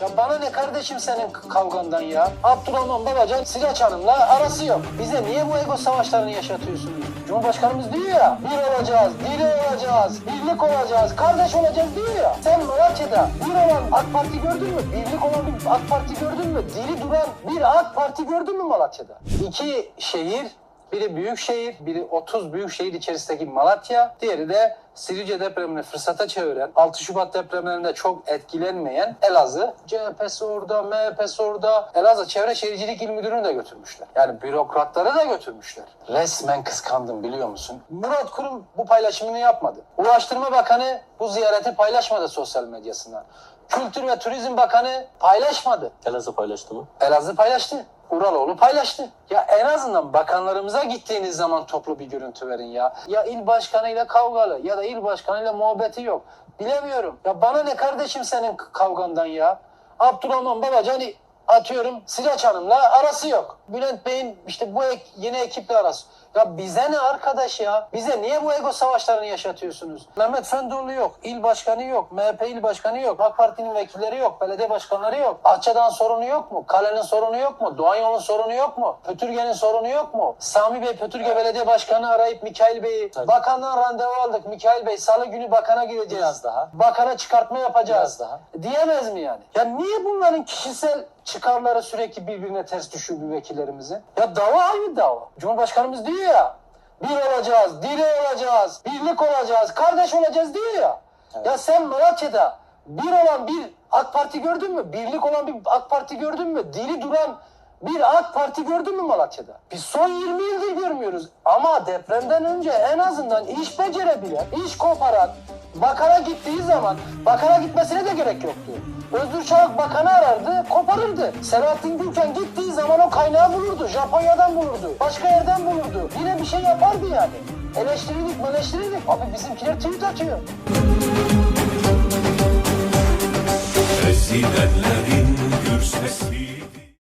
Ya bana ne kardeşim senin kavgandan ya? Abdurrahman Babacan Siraç Hanım'la arası yok. Bize niye bu ego savaşlarını yaşatıyorsunuz? Cumhurbaşkanımız diyor ya, bir olacağız, diri olacağız, birlik olacağız, kardeş olacağız diyor ya. Sen Malatya'da bir olan AK Parti gördün mü? Birlik olan bir AK Parti gördün mü? Diri duran bir AK Parti gördün mü Malatya'da? İki şehir biri büyük şehir, biri 30 büyük şehir içerisindeki Malatya, diğeri de Silivri depremini fırsata çeviren, 6 Şubat depremlerinde çok etkilenmeyen Elazığ. CHP'si orada, MHP'si orada. Elazığ Çevre Şehircilik İl Müdürü'nü de götürmüşler. Yani bürokratları da götürmüşler. Resmen kıskandım biliyor musun? Murat Kurum bu paylaşımını yapmadı. Ulaştırma Bakanı bu ziyareti paylaşmadı sosyal medyasından. Kültür ve Turizm Bakanı paylaşmadı. Elazığ paylaştı mı? Elazığ paylaştı. Uraloğlu paylaştı. Ya en azından bakanlarımıza gittiğiniz zaman toplu bir görüntü verin ya. Ya il başkanıyla kavgalı ya da il başkanıyla muhabbeti yok. Bilemiyorum. Ya bana ne kardeşim senin kavgandan ya. Abdurrahman Babacan atıyorum Siraç Hanım'la arası yok. Bülent Bey'in işte bu ek- yeni ekiple arası. Ya bize ne arkadaş ya? Bize niye bu ego savaşlarını yaşatıyorsunuz? Mehmet Fendoğlu yok, il başkanı yok, MHP il başkanı yok, AK Parti'nin vekilleri yok, belediye başkanları yok. Ahçı'dan sorunu yok mu? Kale'nin sorunu yok mu? Doğan Yol'un sorunu yok mu? Pötürge'nin sorunu yok mu? Sami Bey Pötürge Belediye Başkanı arayıp Mikail Bey'i bakandan randevu aldık. Mikail Bey salı günü bakana gideceğiz. Biraz daha. Bakana çıkartma yapacağız. Biraz daha. Diyemez mi yani? Ya niye bunların kişisel çıkarları sürekli birbirine ters düşüyor bu vekillerimizin? Ya dava aynı dava. Cumhurbaşkanımız diyor ya bir olacağız, diri olacağız, birlik olacağız, kardeş olacağız diyor ya. Evet. Ya sen Malatya'da bir olan bir AK Parti gördün mü? Birlik olan bir AK Parti gördün mü? Diri duran bir AK Parti gördün mü Malatya'da? Biz son 20 yıldır görmüyoruz. Ama depremden önce en azından iş becerebilen, iş koparan, bakana gittiği zaman bakana gitmesine de gerek yoktu. Özgür Çağık bakanı arardı, koparırdı. Selahattin Gülken gittiği zaman o kaynağı bulurdu. Japonya'dan bulurdu. Başka yerden bulurdu. Yine bir şey yapardı yani. Eleştirirdik, meleştirirdik. Abi bizimkiler tweet atıyor. Ezilenlerin gür sesli